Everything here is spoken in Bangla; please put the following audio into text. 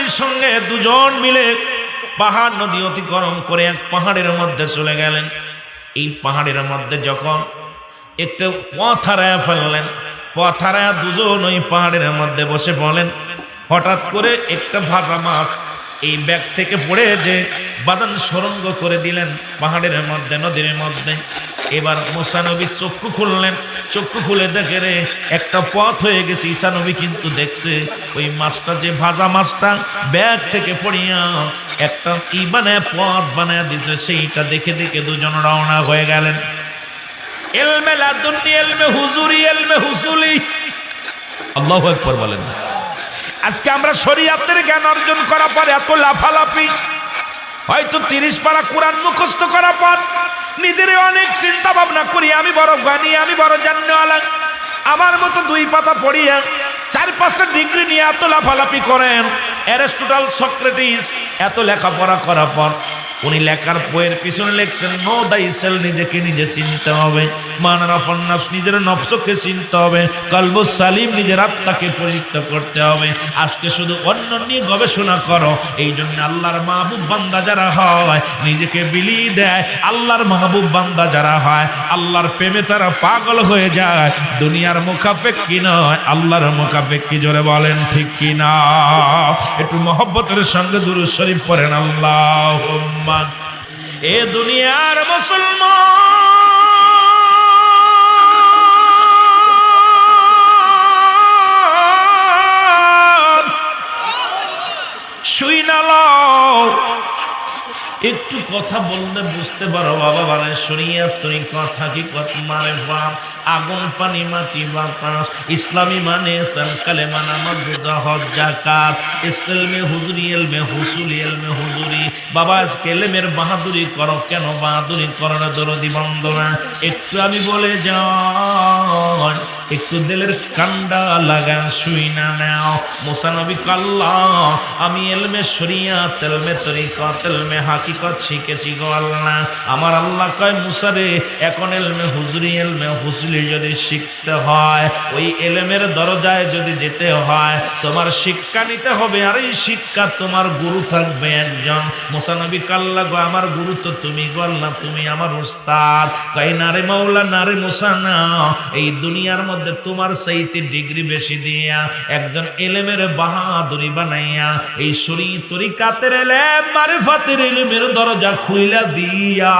স্ত্রীর সঙ্গে দুজন মিলে পাহাড় নদী অতিক্রম করে এক পাহাড়ের মধ্যে চলে গেলেন। এই পাহাড়ের মধ্যে যখন একটু পথ হারায় ফেললেন, পথ হারায় দুজন ওই পাহাড়ের মধ্যে বসে পড়লেন। হঠাৎ করে একটা ভাজা মাছ এই ব্যাগ থেকে পড়ে যে বাদান সরঙ্গ করে দিলেন পাহাড়ের মধ্যে, নদীর মধ্যে। এবার মোসানবী চক্ষু খুললেন, চক্ষু খুলে দেখে রে, একটা পথ হয়ে গেছে ঈশানবী কিন্তু দেখছে, ওই মাছটা যে ভাজা মাছটা ব্যাগ থেকে পড়িয়া একটা ই বানায়, পথ বানায় দিছে, সেইটা দেখে দেখে দুজন রওনা হয়ে গেলেন। এলমে লাদুন্নি, এলমে হুজুরি, এলমে হুসুলি। আল্লাহু আকবার বলেন। আজকে আমরা শরীয়তের জ্ঞান অর্জন করা পর এত লাফালাফি, হয়তো তিরিশ পারা কোরআন মুখস্থ করা পর নিজের অনেক চিন্তা ভাবনা করি, আমি বড় গানি আমি বড় জাননেওয়ালা। আমার মতো দুই পাতা পড়িয়া চার পাঁচটা ডিগ্রি নিয়ে এত লাফালাফি করেন। অ্যারিস্টোটাল সক্রেটিস এত লেখাপড়া করার পর উনি লেখার বইয়ের পিছনে লিখছেন, নো দাই সেল নিজেকে নিজে চিনতে হবে। মানারা ফন্নাস নিজের নফসকে চিনতে হবে। কলব সালিম নিজের আত্মাকে পরিচিত করতে হবে। আজকে শুধু অন্য নিয়ে গবেষণা করো। এই জন্য আল্লাহর মাহবুব বান্দা যারা হয়, নিজেকে বিলিয়ে দেয়। আল্লাহর মাহবুব বান্দা যারা হয়, আল্লাহর প্রেমে তারা পাগল হয়ে যায়। দুনিয়ার মুখাফেক কি নয়, আল্লাহর মুখাফেক কি জোরে বলেন, ঠিক কি না? একটু মহব্বতের সঙ্গে দুরু শরীফ পড়েন আল্লাহ এ দুনিয়ার মুসলমান। একটু কথা বললে বুঝতে পারো, বাবা মানে শুনিয়া তুই কথা কি কত মানে বাপ। আগুন, পানি, মাটি বাতাস ইসলামী মানে সনকালে মানা মধ্যে হজ জাকাত ইসলামে হুজুরি এলমে হুসুলি এলমে হুজুরি। বাবা আজকে এলেমের বাহাদুরি করো। কেন বাহাদুরি করো না? দরদি বন্ধনা একটু আমি বলে যাই, একটু দিলের কান্ডা লাগা শুই না নাও। মোসানবী কাল্লা আমি এলমে শরিয়া তেলমে তরিকা তেলমে হাকিকত শিখেছি গো আল্লাহ। আমার আল্লাহ কয় মুসারে এখন এলমে হুজুরি এলমে হুসুলি যদি শিখতে হয়, ওই এলেমের দরজায় যদি যেতে হয়, তোমার শিক্ষা নিতে হবে, আর এই শিক্ষা তোমার গুরু থাকবে একজন। মোসানবী কাল্লা, গো, আমার গুরু তো তুমি গো আল্লাহ, তুমি আমার উস্তাদ। কই নারে মাওলা নারে মোসানা এই দুনিয়ার মধ্যে তোমার সেইতে ডিগ্রি বেশি দিয়া একজন এলেমের বাহাদুরি বানাইয়া এই শরী তরিকাতের এলেম, মারিফাতের এলেমের দরজা খুইলা দিয়া।